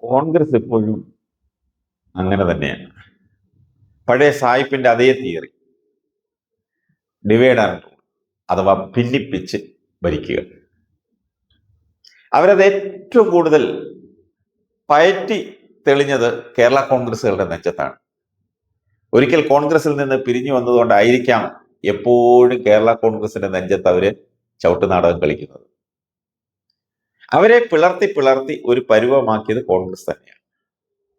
കോൺഗ്രസ് എപ്പോഴും അങ്ങനെ തന്നെയാണ്. പഴയ സായിപ്പിന്റെ അതേ തിയറി. ഡിവൈഡ് ആൻഡ് റൂൾ അഥവാ ഭിന്നിപ്പിച്ച് ഭരിക്കുക. അവരത് ഏറ്റവും കൂടുതൽ പയറ്റി തെളിഞ്ഞത് കേരള കോൺഗ്രസുകളുടെ നെഞ്ചത്താണ്. ഒരിക്കൽ കോൺഗ്രസിൽ നിന്ന് പിരിഞ്ഞു വന്നതുകൊണ്ടായിരിക്കാം എപ്പോഴും കേരള കോൺഗ്രസിന്റെ നെഞ്ചത്ത് അവർ ചവിട്ടുനാടകം കളിക്കുന്നത്. അവരെ പിളർത്തി പിളർത്തി ഒരു പരുവമാക്കിയത് കോൺഗ്രസ് തന്നെയാണ്.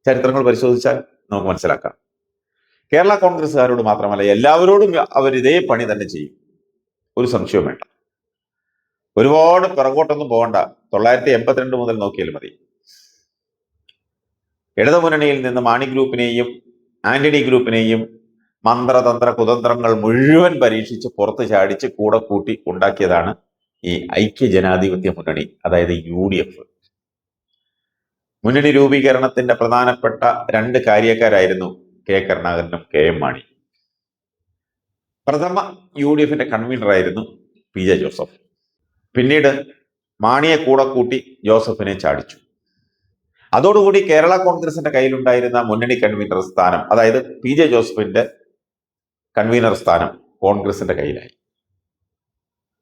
ചരിത്രങ്ങൾ പരിശോധിച്ചാൽ നമുക്ക് മനസ്സിലാക്കാം. കേരള കോൺഗ്രസ്സുകാരോട് മാത്രമല്ല എല്ലാവരോടും അവർ ഇതേ പണി തന്നെ ചെയ്യും. ഒരു സംശയവും വേണ്ട. ഒരുപാട് പിറകോട്ടൊന്നും പോകണ്ട. തൊള്ളായിരത്തി എൺപത്തിരണ്ട് മുതൽ നോക്കിയാൽ മതി. ഇടതുമുന്നണിയിൽ നിന്ന് മാണി ഗ്രൂപ്പിനെയും ആന്റണി ഗ്രൂപ്പിനെയും മന്ത്രതന്ത്ര കുതന്ത്രങ്ങൾ മുഴുവൻ പരീക്ഷിച്ച് പുറത്ത് ചാടിച്ച് കൂടെ കൂട്ടി ഉണ്ടാക്കിയതാണ് ഈ ഐക്യ ജനാധിപത്യ മുന്നണി അതായത് യു ഡി എഫ്. മുന്നണി രൂപീകരണത്തിന്റെ പ്രധാനപ്പെട്ട രണ്ട് കാര്യക്കാരായിരുന്നു കെ കരുണാകരനും കെ എം മാണി. പ്രഥമ യു ഡി എഫിന്റെ കൺവീനറായിരുന്നു പി ജെ ജോസഫ്. പിന്നീട് മാണിയെ കൂടെ കൂട്ടി ജോസഫിനെ ചാടിച്ചു. അതോടുകൂടി കേരള കോൺഗ്രസിന്റെ കയ്യിലുണ്ടായിരുന്ന മുന്നണി കൺവീനർ സ്ഥാനം അതായത് പി ജെ ജോസഫിന്റെ കൺവീനർ സ്ഥാനം കോൺഗ്രസിന്റെ കയ്യിലായി.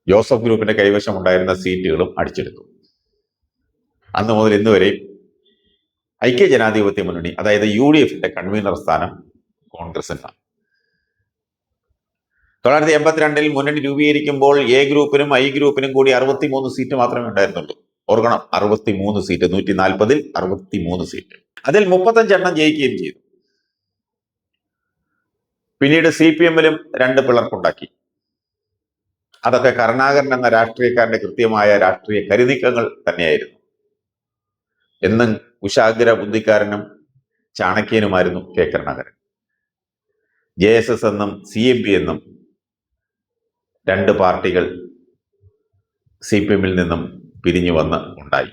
ജോസഫ് ഗ്രൂപ്പിന്റെ കൈവശം ഉണ്ടായിരുന്ന സീറ്റുകളും അടിച്ചെടുത്തു. അന്ന് മുതൽ ഇന്ന് വരെയും ഐക്യ ജനാധിപത്യ മുന്നണി അതായത് യു ഡി എഫിന്റെ കൺവീനർ സ്ഥാനം കോൺഗ്രസിനാണ്. തൊള്ളായിരത്തി എൺപത്തിരണ്ടിൽ മുന്നണി രൂപീകരിക്കുമ്പോൾ എ ഗ്രൂപ്പിനും ഐ ഗ്രൂപ്പിനും കൂടി അറുപത്തിമൂന്ന് സീറ്റ് മാത്രമേ ഉണ്ടായിരുന്നുള്ളൂ. ഓർക്കണം അറുപത്തിമൂന്ന് സീറ്റ് നൂറ്റി നാൽപ്പതിൽ അറുപത്തിമൂന്ന് സീറ്റ്. അതിൽ മുപ്പത്തഞ്ചെണ്ണം ജയിക്കുകയും ചെയ്തു. പിന്നീട് സി പി എമ്മിലും രണ്ട് പിളർപ്പുണ്ടാക്കി അതൊക്കെ കരുണാകരൻ എന്ന രാഷ്ട്രീയക്കാരന്റെ കൃത്യമായ രാഷ്ട്രീയ കരുനീക്കങ്ങൾ തന്നെയായിരുന്നു. എന്നും കുശാഗ്ര ബുദ്ധിക്കാരനും ചാണക്യനുമായിരുന്നു K Karunakaran. J S S എന്നും സി എം പി എന്നും രണ്ട് പാർട്ടികൾ സി പി എമ്മിൽ നിന്നും പിരിഞ്ഞു വന്ന് ഉണ്ടായി.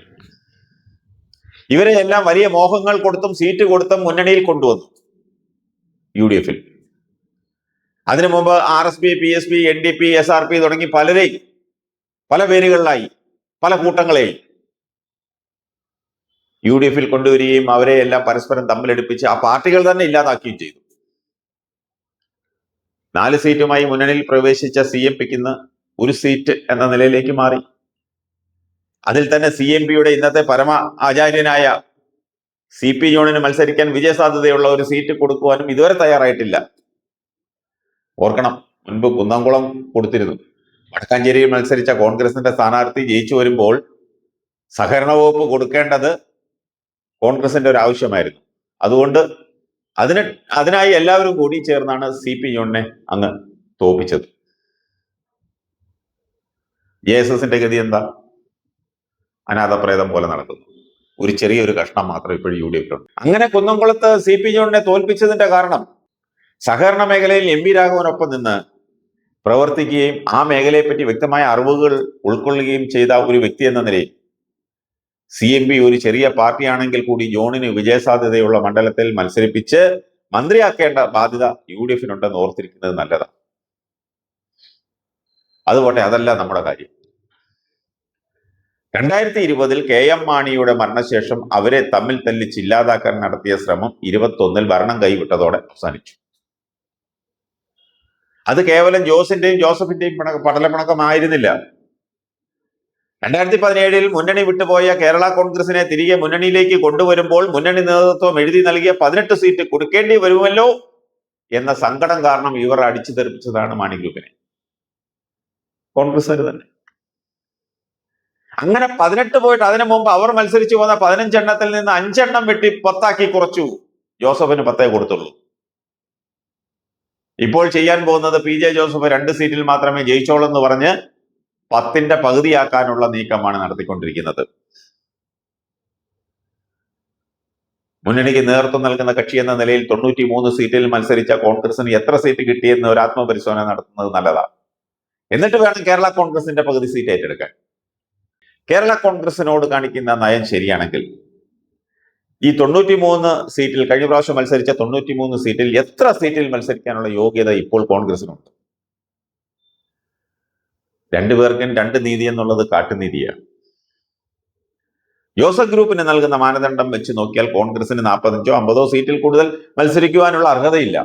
ഇവരെ എല്ലാം വലിയ മോഹങ്ങൾ കൊടുത്തും സീറ്റ് കൊടുത്തും മുന്നണിയിൽ കൊണ്ടുവന്നു. യു ഡി എഫിൽ. അതിനു മുമ്പ് R S P P S P N D P S R P തുടങ്ങി പലരെയും പല പേരുകളിലായി പല കൂട്ടങ്ങളെയും യു ഡി എഫിൽ കൊണ്ടുവരികയും അവരെ എല്ലാം പരസ്പരം തമ്മിലെടുപ്പിച്ച് ആ പാർട്ടികൾ തന്നെ ഇല്ലാതാക്കുകയും ചെയ്തു. നാല് സീറ്റുമായി മുന്നണിയിൽ പ്രവേശിച്ച സി എം പിക്ക് ഇന്ന് ഒരു സീറ്റ് എന്ന നിലയിലേക്ക് മാറി. അതിൽ തന്നെ സി എം പിയുടെ ഇന്നത്തെ പരമ ആചാര്യനായ സി പി ജോണിന് മത്സരിക്കാൻ വിജയസാധ്യതയുള്ള ഒരു സീറ്റ് കൊടുക്കുവാനും ഇതുവരെ തയ്യാറായിട്ടില്ല. ഓർക്കണം മുൻപ് കുന്നംകുളം കൊടുത്തിരുന്നു. വടക്കാഞ്ചേരിയിൽ മത്സരിച്ച കോൺഗ്രസിന്റെ സ്ഥാനാർത്ഥി ജയിച്ചു വരുമ്പോൾ സഹകരണ വകുപ്പ് കൊടുക്കേണ്ടത് കോൺഗ്രസിന്റെ ഒരു ആവശ്യമായിരുന്നു. അതുകൊണ്ട് അതിന് അതിനായി എല്ലാവരും കൂടി ചേർന്നാണ് സി പി ജോണിനെ അങ്ങ് തോപ്പിച്ചത്. ജെ എസ് എസിന്റെ ഗതി എന്താ? അനാഥപ്രേതം പോലെ നടക്കുന്നു. ഒരു ചെറിയൊരു കഷ്ണം മാത്രം ഇപ്പോഴും യു ഡി എഫിലുണ്ട്. അങ്ങനെ കുന്നംകുളത്ത് സി പി ജോണിനെ തോൽപ്പിച്ചതിന്റെ കാരണം സഹകരണ മേഖലയിൽ എം വി രാഘവനൊപ്പം നിന്ന് പ്രവർത്തിക്കുകയും ആ മേഖലയെപ്പറ്റി വ്യക്തമായ അറിവുകൾ ഉൾക്കൊള്ളുകയും ചെയ്ത ഒരു വ്യക്തി എന്ന നിലയിൽ സി എം പി ഒരു ചെറിയ പാർട്ടിയാണെങ്കിൽ കൂടി ജോണിന് വിജയസാധ്യതയുള്ള മണ്ഡലത്തിൽ മത്സരിപ്പിച്ച് മന്ത്രിയാക്കേണ്ട ബാധ്യത യു ഡി എഫിനുണ്ടെന്ന് ഓർത്തിരിക്കുന്നത് നല്ലതാണ്. അതുപോട്ടെ അതല്ല നമ്മുടെ കാര്യം. രണ്ടായിരത്തി ഇരുപതിൽ കെ എം മാണിയുടെ മരണശേഷം അവരെ തമ്മിൽ തല്ലിച്ച് ഇല്ലാതാക്കാൻ നടത്തിയ ശ്രമം ഇരുപത്തൊന്നിൽ ഭരണം കൈവിട്ടതോടെ അവസാനിച്ചു. അത് കേവലം ജോസിന്റെയും ജോസഫിന്റെയും പിണക്ക പടലപ്പിണക്കമായിരുന്നില്ല. രണ്ടായിരത്തി പതിനേഴിൽ മുന്നണി വിട്ടുപോയ കേരള കോൺഗ്രസിനെ തിരികെ മുന്നണിയിലേക്ക് കൊണ്ടുവരുമ്പോൾ മുന്നണി നേതൃത്വം എഴുതി നൽകിയ പതിനെട്ട് സീറ്റ് കൊടുക്കേണ്ടി വരുമല്ലോ എന്ന സങ്കടം കാരണം ഇവർ അടിച്ചു തെറിപ്പിച്ചതാണ് മാണി ഗ്രൂപ്പിനെ കോൺഗ്രസ്സുകാർ തന്നെ. അങ്ങനെ പതിനെട്ട് പോയിട്ട് അതിനു മുമ്പ് അവർ മത്സരിച്ചു പോകുന്ന പതിനഞ്ചെണ്ണത്തിൽ നിന്ന് അഞ്ചെണ്ണം വെട്ടി പത്താക്കി കുറച്ചു ജോസഫിന് പത്തേ കൊടുത്തുള്ളൂ. ഇപ്പോൾ ചെയ്യാൻ പോകുന്നത് പി ജെ ജോസഫ് രണ്ട് സീറ്റിൽ മാത്രമേ ജയിച്ചോളൂ എന്ന് പറഞ്ഞ് പത്തിന്റെ പകുതിയാക്കാനുള്ള നീക്കമാണ് നടത്തിക്കൊണ്ടിരിക്കുന്നത്. മുന്നണിക്ക് നേതൃത്വം നൽകുന്ന കക്ഷി എന്ന നിലയിൽ തൊണ്ണൂറ്റി മൂന്ന് സീറ്റിൽ മത്സരിച്ച കോൺഗ്രസിന് എത്ര സീറ്റ് കിട്ടിയെന്ന് ഒരു ആത്മപരിശോധന നടത്തുന്നത് നല്ലതാണ്. എന്നിട്ട് വേണം കേരള കോൺഗ്രസിന്റെ പകുതി സീറ്റ് ഏറ്റെടുക്കാൻ. കേരള കോൺഗ്രസിനോട് കാണിക്കുന്ന നയം ശരിയാണെങ്കിൽ ഈ തൊണ്ണൂറ്റി മൂന്ന് സീറ്റിൽ കഴിഞ്ഞ പ്രാവശ്യം മത്സരിച്ച തൊണ്ണൂറ്റി മൂന്ന് സീറ്റിൽ എത്ര സീറ്റിൽ മത്സരിക്കാനുള്ള യോഗ്യത ഇപ്പോൾ കോൺഗ്രസിനുണ്ട്? രണ്ടുപേർക്കും രണ്ട് നീതി എന്നുള്ളത് കാട്ടുനീതിയാണ്. ജോസഫ് ഗ്രൂപ്പിന് നൽകുന്ന മാനദണ്ഡം വെച്ച് നോക്കിയാൽ കോൺഗ്രസിന് നാൽപ്പത്തഞ്ചോ അമ്പതോ സീറ്റിൽ കൂടുതൽ മത്സരിക്കുവാനുള്ള അർഹതയില്ല.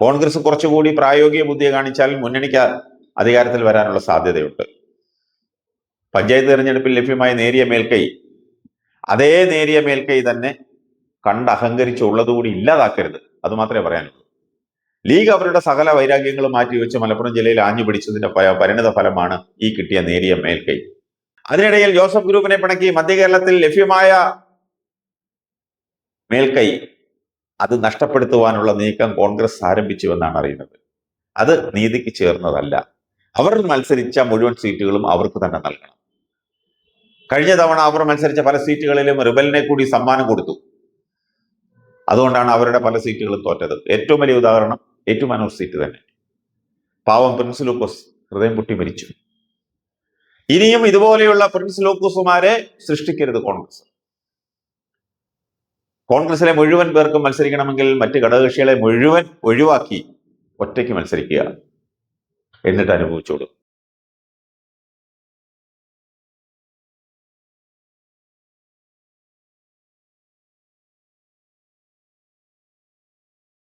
കോൺഗ്രസ് കുറച്ചുകൂടി പ്രായോഗിക ബുദ്ധിയെ കാണിച്ചാൽ മുന്നണിക്ക് അധികാരത്തിൽ വരാനുള്ള സാധ്യതയുണ്ട്. പഞ്ചായത്ത് തെരഞ്ഞെടുപ്പിൽ ലഭ്യമായ നേരിയ മേൽക്കൈ അതേ നേരിയ മേൽക്കൈ തന്നെ കണ്ട് അഹങ്കരിച്ചുള്ളതുകൂടി ഇല്ലാതാക്കരുത്. അത് മാത്രമേ പറയാനുള്ളൂ. ലീഗ് അവരുടെ സകല വൈരാഗ്യങ്ങളും മാറ്റിവെച്ച് മലപ്പുറം ജില്ലയിൽ ആഞ്ഞു പിടിച്ചതിന്റെ പരിണിത ഫലമാണ് ഈ കിട്ടിയ നേരിയ മേൽക്കൈ. അതിനിടയിൽ ജോസഫ് ഗ്രൂപ്പിനെ പിണക്കി മധ്യ കേരളത്തിൽ ലഭ്യമായ മേൽക്കൈ അത് നഷ്ടപ്പെടുത്തുവാനുള്ള നീക്കം കോൺഗ്രസ് ആരംഭിച്ചുവെന്നാണ് അറിയുന്നത്. അത് നീതിക്ക് ചേർന്നതല്ല. അവർ മത്സരിച്ച മുഴുവൻ സീറ്റുകളും അവർക്ക് തന്നെ നൽകണം. കഴിഞ്ഞ തവണ അവർ മത്സരിച്ച പല സീറ്റുകളിലും റിബലിനെ കൂടി സമ്മാനം കൊടുത്തു. അതുകൊണ്ടാണ് അവരുടെ പല സീറ്റുകളും തോറ്റത്. ഏറ്റവും വലിയ ഉദാഹരണം ഏറ്റവും ഏറ്റുമാനൂർ സീറ്റ് തന്നെ. പാവം പ്രിൻസ് ലൂക്കോസ് ഹൃദയം പൊട്ടി മരിച്ചു. ഇനിയും ഇതുപോലെയുള്ള പ്രിൻസ് ലൂക്കോസുമാരെ സൃഷ്ടിക്കരുത് കോൺഗ്രസ്. കോൺഗ്രസിലെ മുഴുവൻ പേർക്കും മത്സരിക്കണമെങ്കിൽ മറ്റ് ഘടകകക്ഷികളെ മുഴുവൻ ഒഴിവാക്കി ഒറ്റയ്ക്ക് മത്സരിക്കുക. എന്നിട്ട് അനുഭവിച്ചോളൂ.